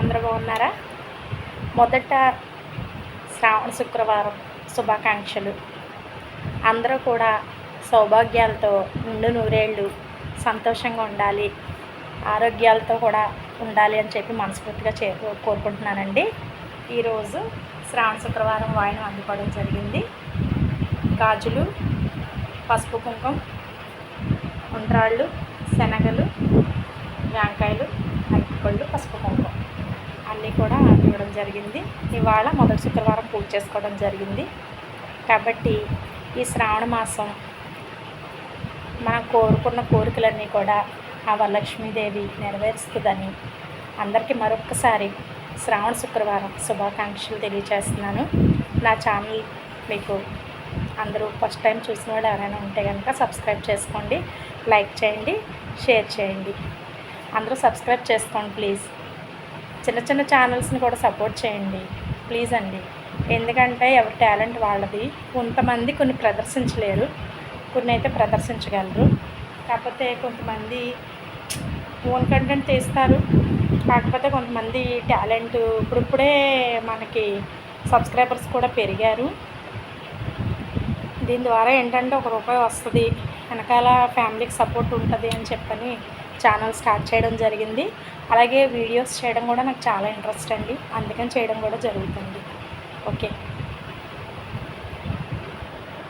అందరూ బాగున్నారా మొదట శ్రావణ శుక్రవారం శుభాకాంక్షలు. అందరూ కూడా సౌభాగ్యాలతో నిండు నూరేళ్ళు సంతోషంగా ఉండాలి ఆరోగ్యాలతో కూడా ఉండాలి అని చెప్పి మనస్ఫూర్తిగా చే కోరుకుంటున్నానండి. ఈరోజు శ్రావణ శుక్రవారం వాయినం అందుకోవడం జరిగింది. గాజులు పసుపు కుంకుమ ఉండ్రాళ్ళు శనగలు జాంకాయలు అరటిపళ్ళు పసుపు కుంకుమ అన్నీ కూడా ఇవ్వడం జరిగింది. ఇవాళ మొదటి శుక్రవారం పూజ చేసుకోవడం జరిగింది. కాబట్టి ఈ శ్రావణ మాసం మనం కోరుకున్న కోరికలన్నీ కూడా ఆ వరలక్ష్మీదేవి నెరవేరుస్తుందని అందరికీ మరొక్కసారి శ్రావణ శుక్రవారం శుభాకాంక్షలు తెలియజేస్తున్నాను నా ఛానల్ మీకు అందరూ ఫస్ట్ టైం చూసిన వాళ్ళు ఎవరైనా ఉంటే కనుక సబ్స్క్రైబ్ చేసుకోండి లైక్ చేయండి షేర్ చేయండి. అందరూ సబ్స్క్రైబ్ చేసుకోండి ప్లీజ్. చిన్న చిన్న ఛానల్స్ని కూడా సపోర్ట్ చేయండి. ప్లీజ్ అండి. ఎందుకంటే ఎవరి టాలెంట్ వాళ్ళది. కొంతమంది కొన్ని ప్రదర్శించలేరు. కొన్ని అయితే ప్రదర్శించగలరు. కాకపోతే కొంతమంది ఓన్ కంటెంట్ తీస్తారు. కాకపోతే కొంతమంది టాలెంట్ ఇప్పుడిప్పుడే మనకి సబ్స్క్రైబర్స్ కూడా పెరిగారు. దీని ద్వారా ఏంటంటే ఒక రూపాయి వస్తుంది. వెనకాల ఫ్యామిలీకి సపోర్ట్ ఉంటుంది అని చెప్పని ఛానల్ స్టార్ట్ చేయడం జరిగింది. అలాగే వీడియోస్ చేయడం కూడా నాకు చాలా ఇంట్రెస్ట్ అండి. అందుకని చేయడం కూడా జరుగుతుంది. ఓకే.